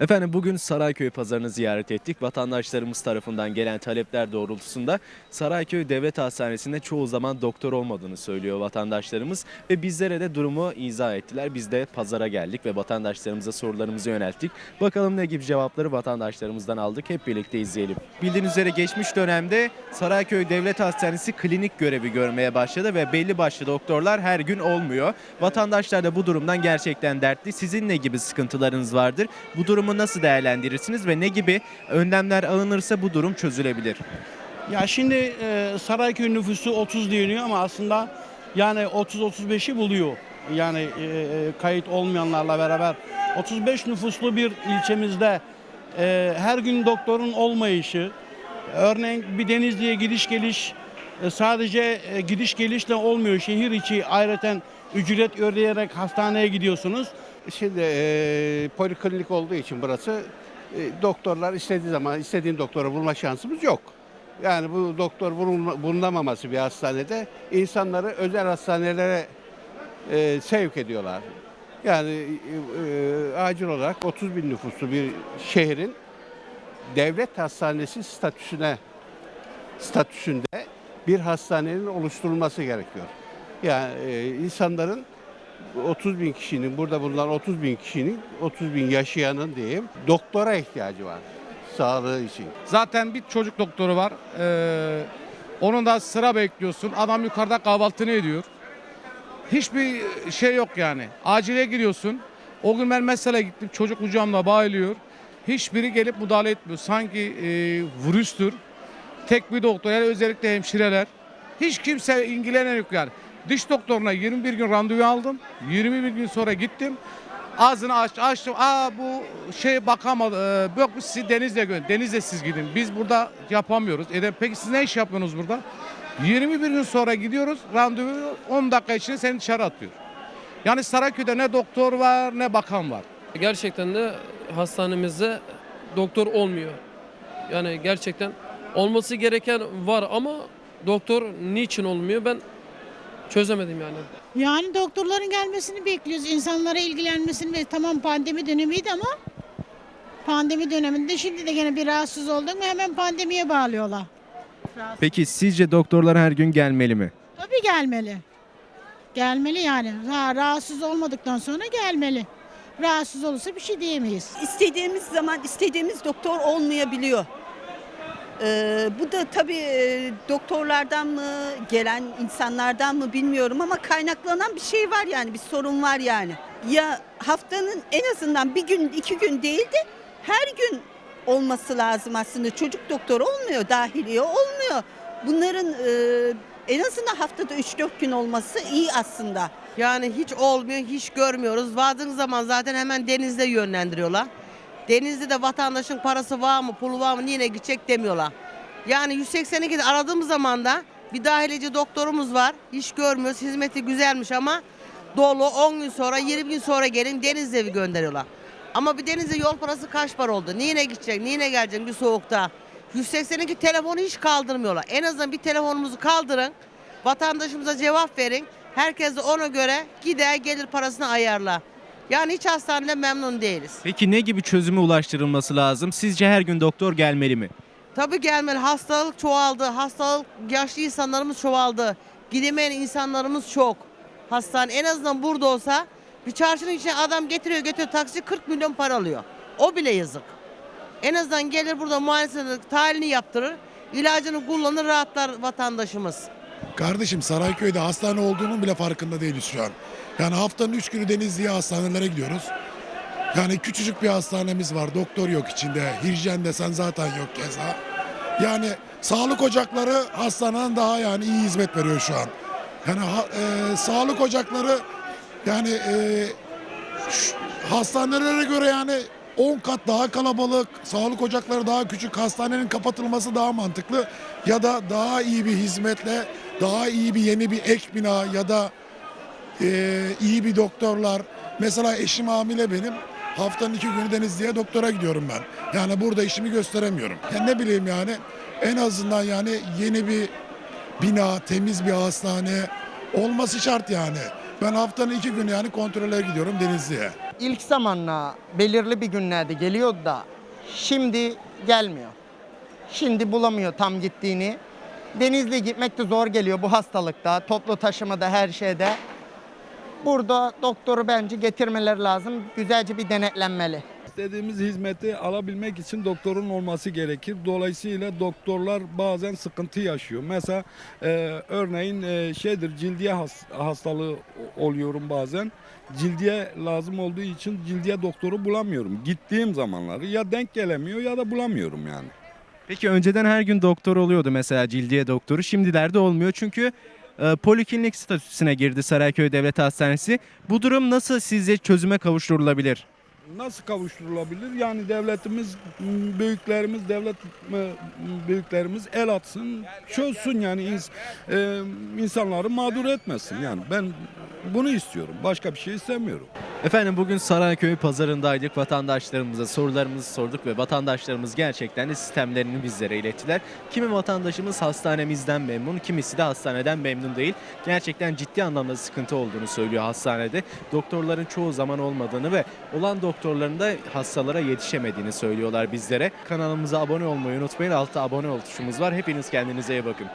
Efendim bugün Sarayköy pazarını ziyaret ettik. Vatandaşlarımız tarafından gelen talepler doğrultusunda Sarayköy Devlet Hastanesi'nde çoğu zaman doktor olmadığını söylüyor vatandaşlarımız ve bizlere de durumu izah ettiler. Biz de pazara geldik ve vatandaşlarımıza sorularımızı yönelttik. Bakalım ne gibi cevapları vatandaşlarımızdan aldık. Hep birlikte izleyelim. Bildiğiniz üzere geçmiş dönemde Sarayköy Devlet Hastanesi klinik görevi görmeye başladı ve belli başlı doktorlar her gün olmuyor. Vatandaşlar da bu durumdan gerçekten dertli. Sizin ne gibi sıkıntılarınız vardır? Bu durumu nasıl değerlendirirsiniz ve ne gibi önlemler alınırsa bu durum çözülebilir? Ya şimdi e, Sarayköy nüfusu 30 deniyor ama aslında yani 30-35'i buluyor. Yani e, e, kayıt olmayanlarla beraber 35 nüfuslu bir ilçemizde e, her gün doktorun olmayışı, örneğin bir Denizli'ye gidiş geliş e, sadece e, gidiş gelişle olmuyor. Şehir içi ayrıca ücret ödeyerek hastaneye gidiyorsunuz. Şimdi e, poliklinik olduğu için burası e, doktorlar istediği zaman istediğin doktoru bulma şansımız yok. Yani bu doktor bulunamaması bir hastanede insanları özel hastanelere e, sevk ediyorlar. Yani e, e, acil olarak 30 bin nüfuslu bir şehrin devlet hastanesi statüsüne statüsünde bir hastanenin oluşturulması gerekiyor. Yani e, insanların 30 bin kişinin, burada bulunan 30 bin kişinin, 30 bin yaşayanın diyeyim, doktora ihtiyacı var sağlığı için. Zaten bir çocuk doktoru var. Ee, onun da sıra bekliyorsun. Adam yukarıda kahvaltını ediyor. Hiçbir şey yok yani. Acile giriyorsun. O gün ben mesela gittim. Çocuk kucağımda bağırıyor. Hiçbiri gelip müdahale etmiyor. Sanki e, virüstür. Tek bir doktor yani özellikle hemşireler. Hiç kimse ilgilenen yok yani. Diş doktoruna 21 gün randevu aldım. 21 gün sonra gittim. Ağzını aç, açtım. Aa bu şey bakamadı. Ee, yok sizi Deniz'le gön. Deniz'le siz gidin. Biz burada yapamıyoruz. E peki siz ne iş yapıyorsunuz burada? 21 gün sonra gidiyoruz. Randevu 10 dakika içinde seni dışarı atıyor. Yani Saraköy'de ne doktor var ne bakan var. Gerçekten de hastanemizde doktor olmuyor. Yani gerçekten olması gereken var ama doktor niçin olmuyor ben çözemedim yani. Yani doktorların gelmesini bekliyoruz. insanlara ilgilenmesini ve tamam pandemi dönemiydi ama pandemi döneminde şimdi de gene bir rahatsız oldun mu hemen pandemiye bağlıyorlar. Peki sizce doktorlar her gün gelmeli mi? Tabii gelmeli. Gelmeli yani. Ha, rahatsız olmadıktan sonra gelmeli. Rahatsız olursa bir şey diyemeyiz. istediğimiz zaman istediğimiz doktor olmayabiliyor. Ee, bu da tabii e, doktorlardan mı gelen insanlardan mı bilmiyorum ama kaynaklanan bir şey var yani bir sorun var yani. Ya haftanın en azından bir gün iki gün değil de her gün olması lazım aslında. Çocuk doktoru olmuyor, dahiliye olmuyor. Bunların e, en azından haftada 3-4 gün olması iyi aslında. Yani hiç olmuyor, hiç görmüyoruz. Vardığın zaman zaten hemen denizde yönlendiriyorlar. Denizde de vatandaşın parası var mı, pulu var mı, niye gidecek demiyorlar. Yani 182'de aradığımız zaman da bir dahilici doktorumuz var. Hiç görmüyoruz. Hizmeti güzelmiş ama dolu 10 gün sonra, 20 gün sonra gelin denizde bir gönderiyorlar. Ama bir denizde yol parası kaç para oldu? Niye gidecek, niye gelecek bir soğukta? 182 telefonu hiç kaldırmıyorlar. En azından bir telefonumuzu kaldırın. Vatandaşımıza cevap verin. Herkes de ona göre gider gelir parasını ayarla. Yani hiç hastanede memnun değiliz. Peki ne gibi çözüme ulaştırılması lazım? Sizce her gün doktor gelmeli mi? Tabii gelmeli. Hastalık çoğaldı. Hastalık yaşlı insanlarımız çoğaldı. Gidemeyen insanlarımız çok. Hastane en azından burada olsa bir çarşının içine adam getiriyor götürüyor taksi 40 milyon para alıyor. O bile yazık. En azından gelir burada muayenesini, tahlilini yaptırır. ilacını kullanır rahatlar vatandaşımız. Kardeşim Sarayköy'de hastane olduğunun bile farkında değiliz şu an. Yani haftanın üç günü Denizli'ye hastanelere gidiyoruz. Yani küçücük bir hastanemiz var. Doktor yok içinde. Hijyen desen zaten yok keza. Yani sağlık ocakları hastaneden daha yani iyi hizmet veriyor şu an. Yani e, sağlık ocakları yani e, hastanelere göre yani 10 kat daha kalabalık, sağlık ocakları daha küçük, hastanenin kapatılması daha mantıklı ya da daha iyi bir hizmetle, daha iyi bir yeni bir ek bina ya da e, iyi bir doktorlar. Mesela eşim hamile benim. Haftanın iki günü Denizli'ye doktora gidiyorum ben. Yani burada işimi gösteremiyorum. Yani ne bileyim yani en azından yani yeni bir bina, temiz bir hastane olması şart yani. Ben haftanın iki günü yani kontrole gidiyorum Denizli'ye. İlk zamanla belirli bir günlerde geliyordu da şimdi gelmiyor. Şimdi bulamıyor tam gittiğini. Denizli'ye gitmek de zor geliyor bu hastalıkta, toplu taşımada her şeyde. Burada doktoru bence getirmeleri lazım. Güzelce bir denetlenmeli. İstediğimiz hizmeti alabilmek için doktorun olması gerekir. Dolayısıyla doktorlar bazen sıkıntı yaşıyor. Mesela e, örneğin e, şeydir cildiye has- hastalığı oluyorum bazen. Cildiye lazım olduğu için cildiye doktoru bulamıyorum. Gittiğim zamanları ya denk gelemiyor ya da bulamıyorum yani. Peki önceden her gün doktor oluyordu mesela cildiye doktoru. Şimdilerde olmuyor çünkü e, poliklinik statüsüne girdi Sarayköy Devlet Hastanesi. Bu durum nasıl sizce çözüme kavuşturulabilir? Nasıl kavuşturulabilir? Yani devletimiz, büyüklerimiz, devlet büyüklerimiz el atsın, çözsün yani ins- e, insanları mağdur etmesin. Yani ben bunu istiyorum. Başka bir şey istemiyorum. Efendim bugün Sarayköy pazarındaydık. Vatandaşlarımıza sorularımızı sorduk ve vatandaşlarımız gerçekten de sistemlerini bizlere ilettiler. Kimi vatandaşımız hastanemizden memnun, kimisi de hastaneden memnun değil. Gerçekten ciddi anlamda sıkıntı olduğunu söylüyor hastanede. Doktorların çoğu zaman olmadığını ve olan doktorların da hastalara yetişemediğini söylüyorlar bizlere. Kanalımıza abone olmayı unutmayın. Altta abone ol tuşumuz var. Hepiniz kendinize iyi bakın.